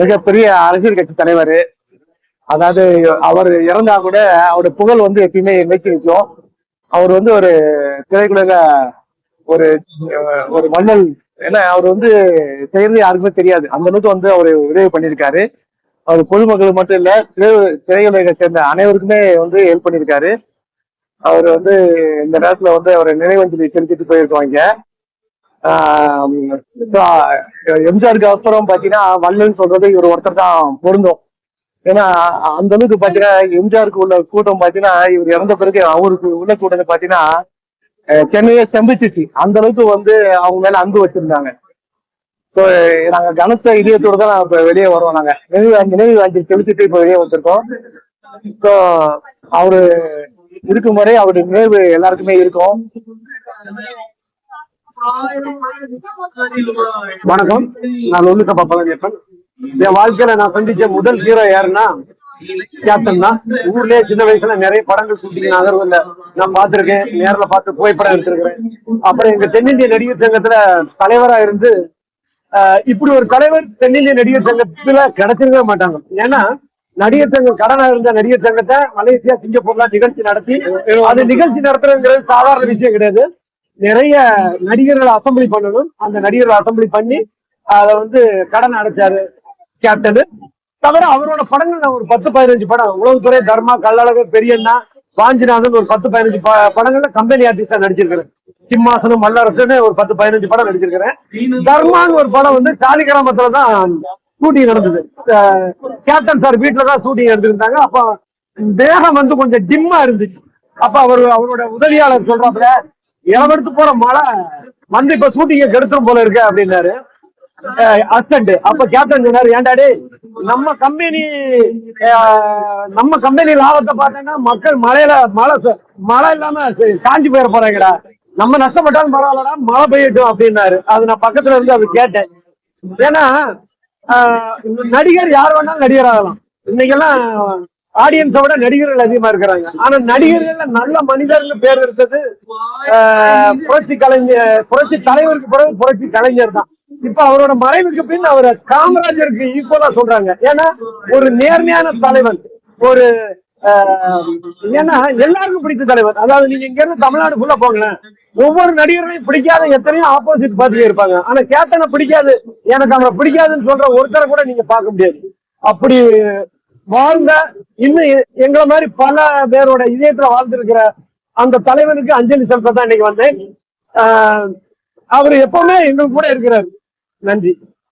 மிகப்பெரிய அரசியல் கட்சி தலைவர். அதாவது அவர் இறந்தா கூட அவரோட புகழ் வந்து எப்பயுமே நோக்கி நிற்கும். அவர் வந்து ஒரு திரைக்குலக ஒரு ஒரு மன்னல் ஏன்னா அவர் வந்து செய்யறது யாருக்குமே தெரியாது. அந்த அளவுக்கு வந்து அவர் உதவி பண்ணியிருக்காரு. அவர் பொதுமக்கள் மட்டும் இல்ல திரை திரையுலகை சேர்ந்த அனைவருக்குமே வந்து ஹெல்ப் பண்ணியிருக்காரு. அவர் வந்து இந்த நேரத்துல வந்து அவர் நினைவஞ்சலி செலுத்திட்டு போயிருக்கோம் இங்க. எம்ஜிஆருக்கு அப்புறம் பாத்தீங்கன்னா வல்லன்னு சொல்றது இவர் ஒருத்தர் தான் பொருந்தும். ஏன்னா அந்த அளவுக்கு பாத்தீங்கன்னா எம்ஜிஆருக்கு உள்ள கூட்டம் பாத்தீங்கன்னா இவர் இறந்த பிறகு அவருக்கு உள்ள கூட்டம் பாத்தீங்கன்னா சென்னையே செம்பிச்சிச்சு. அந்த அளவுக்கு வந்து அவங்க மேல அன்பு வச்சிருந்தாங்க. ஸோ நாங்க கனத்த இதயத்தோடு தான் இப்ப வெளியே வரோம் நாங்க. நினைவு நினைவு வாங்கி செலுத்திட்டு இப்ப வெளியே வந்திருக்கோம். ஸோ அவரு இருக்கும் வரை அவருடைய நினைவு எல்லாருக்குமே இருக்கும். வணக்கம். நான் ஒண்ணுக்கப்பா பழனியப்பன் என் வாழ்க்கையில நான் சந்திச்ச முதல் ஹீரோ யாருன்னா கேப்டன் தான். ஊர்லயே சின்ன வயசுல நிறைய படங்கள் ஷூட்டிங் நகர்வுல நான் பார்த்திருக்கேன். நேர்ல பார்த்து புகைப்படம் எடுத்திருக்கிறேன். அப்புறம் எங்க தென்னிந்திய நடிகர் சங்கத்துல தலைவரா இருந்து ஆஹ், இப்படி ஒரு தலைவர் தென்னிந்திய நடிகர் சங்கத்துல கிடைச்சிருக்கவே மாட்டாங்க. ஏன்னா நடிகர் சங்கம் கடனா இருந்த நடிகர் சங்கத்தை மலேசியா சிங்கப்பூர்ல நிகழ்ச்சி நடத்தி அது நிகழ்ச்சி நடத்துறதுங்கிறது சாதாரண விஷயம் கிடையாது. நிறைய நடிகர்களை அசம்பிளி பண்ணணும். அந்த நடிகர்களை அசம்பிளி பண்ணி அதை வந்து கடன் அடைச்சாரு கேப்டன் தவிர அவரோட படங்கள் நான் ஒரு பத்து பதினஞ்சு படம். உளவுத்துறை தர்மா கள்ளழகர் பெரியண்ணா வாஞ்சிநாதன் ஒரு பத்து பதினஞ்சு படங்கள்ல கம்பெனி ஆர்டிஸ்டா நடிச்சிருக்கிறேன். சிம்மாசனம் மல்லரசுன்னு ஒரு பத்து பதினஞ்சு படம் நடிச்சிருக்கிறேன். தர்மான்னு ஒரு படம் வந்து சாலிகிராமத்துல தான் ஷூட்டிங் நடந்தது. கேப்டன் சார் வீட்டுல தான் ஷூட்டிங் எடுத்திருந்தாங்க. அப்ப தேகம் வந்து கொஞ்சம் டிம்மா இருந்துச்சு. அப்ப அவர் அவரோட உதவியாளர் சொல்றாப்புல இளவெடுத்து போற மழை வந்து இப்ப ஷூட்டிங்க கெடுத்துரும் போல இருக்கு அப்படின்னாரு. அசிஸ்டன்ட் அப்ப கேப்டன் சொன்னாரு ஏன்டா நம்ம கம்பெனி நம்ம கம்பெனி லாபத்தை பார்த்தேன்னா மக்கள் மழையில மழை ச- மழை இல்லாம காஞ்சி போயிட போறாங்கடா. நம்ம நஷ்டப்பட்டாலும் பரவாயில்லடா மழை பெய்யட்டும் அப்படின்னாரு. அது நான் பக்கத்துல இருந்து அப்படி கேட்டேன். ஏன்னா நடிகர் யார் வேணாலும் நடிகர் ஆகலாம். இன்னைக்கெல்லாம் ஆடியன்ஸை விட நடிகர்கள் அதிகமா இருக்கிறாங்க. ஆனா நடிகர்கள்ல நல்ல மனிதர்கள் பேர் எடுத்தது ஆஹ், புரட்சி கலைஞர் புரட்சி தலைவருக்கு பிறகு புரட்சி கலைஞர் தான். இப்ப அவரோட மறைவுக்கு பின் அவரை காமராஜருக்கு ஈக்குவலா சொல்றாங்க. ஏன்னா ஒரு நேர்மையான தலைவன். ஒரு ஆஹ், ஏன்னா எல்லாருக்கும் பிடித்த தலைவர் அதாவது நீங்க இங்க இருந்து தமிழ்நாடு ஃபுல்லா போங்களேன். ஒவ்வொரு நடிகர்களையும் பிடிக்காத எத்தனையோ ஆப்போசிட் பார்த்துட்டே இருப்பாங்க. ஆனா கேப்டனை பிடிக்காது. எனக்கு அவனை பிடிக்காதுன்னு சொல்ற ஒருத்தரை கூட நீங்க பார்க்க முடியாது. அப்படி வாழ்ந்த இன்னும் எ- எங்களை மாதிரி பல பேரோட இதயத்துல வாழ்ந்திருக்கிற அந்த தலைவனுக்கு அஞ்சலி செலுத்த தான் இன்னைக்கு வந்தேன். அவர் எப்பவுமே எங்களுக்கு கூட இருக்கிறார். நன்றி.